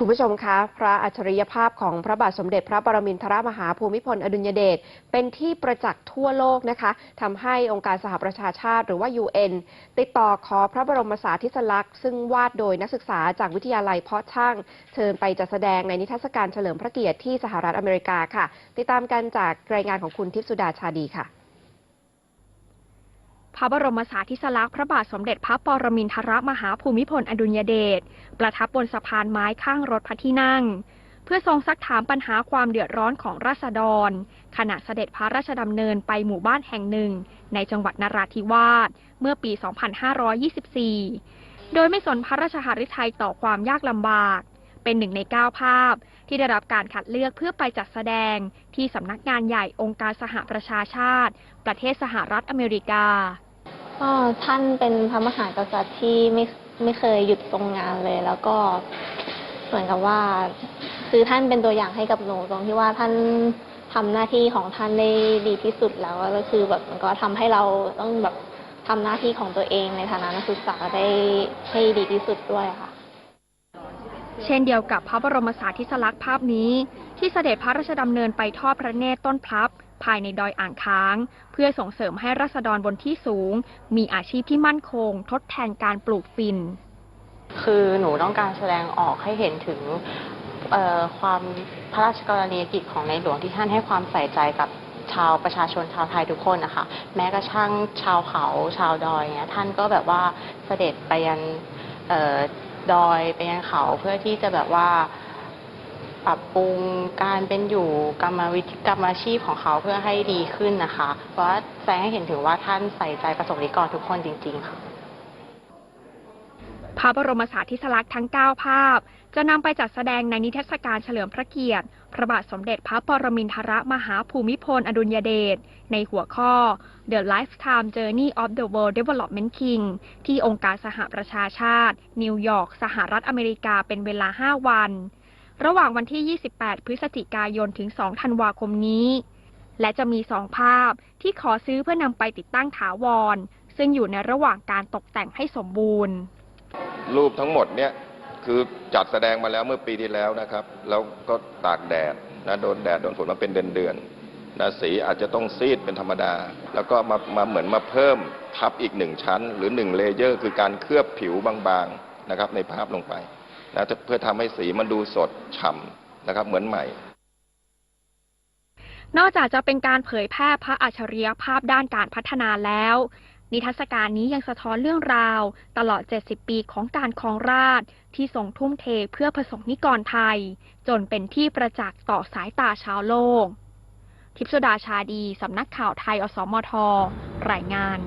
คุณผู้ชมคะ พระอัจฉริยภาพของพระบาทสมเด็จพระปรมินทรมหาภูมิพลอดุลยเดชเป็นที่ประจักษ์ทั่วโลกนะคะทำให้องค์การสหประชาชาติหรือว่า UN ติดต่อขอพระบรมสาธิสลักษณ์ซึ่งวาดโดยนักศึกษาจากวิทยาลัยเพาะช่าง เชิญไปจัดแสดงในนิทรรศการเฉลิมพระเกียรติที่สหรัฐอเมริกาค่ะ ติดตามกันจากรายงานของคุณทิพสุดาชาดีค่ะ พระบรมสาธิสลักษณ์พระบาทสมเด็จพระปรมินทรมหาภูมิพลอดุลยเดชประทับบนสะพานไม้ข้างรถพระที่นั่ง เพื่อทรงซักถามปัญหาความเดือดร้อนของราษฎร ขณะเสด็จพระราชดำเนินไปหมู่บ้านแห่งหนึ่ง ในจังหวัดนราธิวาสเมื่อปี 2524 โดยไม่สนพระราชหฤทัยต่อความยากลำบาก เป็นหนึ่งในเก้าภาพที่ได้รับการคัดเลือกเพื่อไปจัดแสดงที่สำนักงานใหญ่องค์การสหประชาชาติ ประเทศสหรัฐอเมริกา ก็ท่านเป็นพระมหากษัตริย์ที่ไม่ไม่เคยหยุดทรงงานเลย แล้วก็เหมือนกับว่า คือท่านเป็นตัวอย่างให้กับหนูตรงที่ว่าท่านทำหน้าที่ของท่านได้ดีที่สุดแล้วก็คือแบบมันก็ทำให้เราต้องแบบทำหน้าที่ของตัวเองในฐานะนักศึกษาได้ให้ดีที่สุดด้วยค่ะ เช่นเดียวกับพระบรมสาธิสลักษณ์ภาพนี้ ที่เสด็จพระราชดำเนินไปทอดพระเนตรต้นพลับ ภายในดอยอ่างค้าง เพื่อส่งเสริมให้รัษฎรบนที่สูง มีอาชีพที่มั่นคง ทดแทนการปลูกฝิ่นคือหนูต้องการแสดงออกให้เห็นถึงความพระราชกรณียกิจของในหลวงที่ท่านให้ความใส่ใจกับชาวประชาชนชาวไทยทุกคนนะคะแม้กระทั่งชาวเขาชาวดอยเนี้ยท่านก็แบบว่าเสด็จไปยันดอยไปยังเขาเพื่อที่จะแบบว่า ปรับปรุงการเป็นอยู่กรรมวิธีกรรมอาชีพของเขาเพื่อให้ดีขึ้นนะคะ เพราะว่าแสดงให้เห็นถึงว่าท่านใส่ใจประสบนิกรทุกคนจริง ๆ ค่ะ พระบรมสาธิสลักษณ์ทั้ง 9 ภาพ จะนำไปจัดแสดงในนิทรรศการเฉลิมพระเกียรติ พระบาทสมเด็จพระปรมินทรมหาภูมิพลอดุลยเดช ในหัวข้อ The Lifetime Journey of the World Development King ที่องค์การสหประชาชาติ นิวยอร์ก สหรัฐอเมริกาเป็นเวลา 5 วัน ระหว่างวันที่ 28 พฤศจิกายนถึง 2 ธันวาคมนี้ และจะมี 2 ภาพที่ขอซื้อเพื่อนำไปติดตั้งถาวร ซึ่งอยู่ในระหว่างการตกแต่งให้สมบูรณ์ รูปทั้งหมดเนี่ยคือจัดแสดงมาแล้วเมื่อปีที่แล้วนะครับ แล้วก็ตากแดดนะโดนแดดโดนฝนมาเป็นเดือนๆนะสีอาจจะต้องซีดเป็นธรรมดา แล้วก็มามาเหมือนมาเพิ่มทับอีกหนึ่งชั้น หรือหนึ่งเลเยอร์ คือการเคลือบผิวบางๆนะครับในภาพลงไป นะเพื่อทำให้สีมันดูสดฉ่ำนะครับ เหมือนใหม่ นอกจากจะเป็นการเผยแพร่พระอัจฉริยภาพด้านการพัฒนาแล้ว นิทรรศการนี้ยังสะท้อนเรื่องราว ตลอด 70 ปีของการครองราชที่ทรงทุ่มเทเพื่อประสงค์นิกรไทย จนเป็นที่ประจักษ์ต่อสายตาชาวโลก ทิพย์สุดาชาดี สำนักข่าวไทยอสมท รายงาน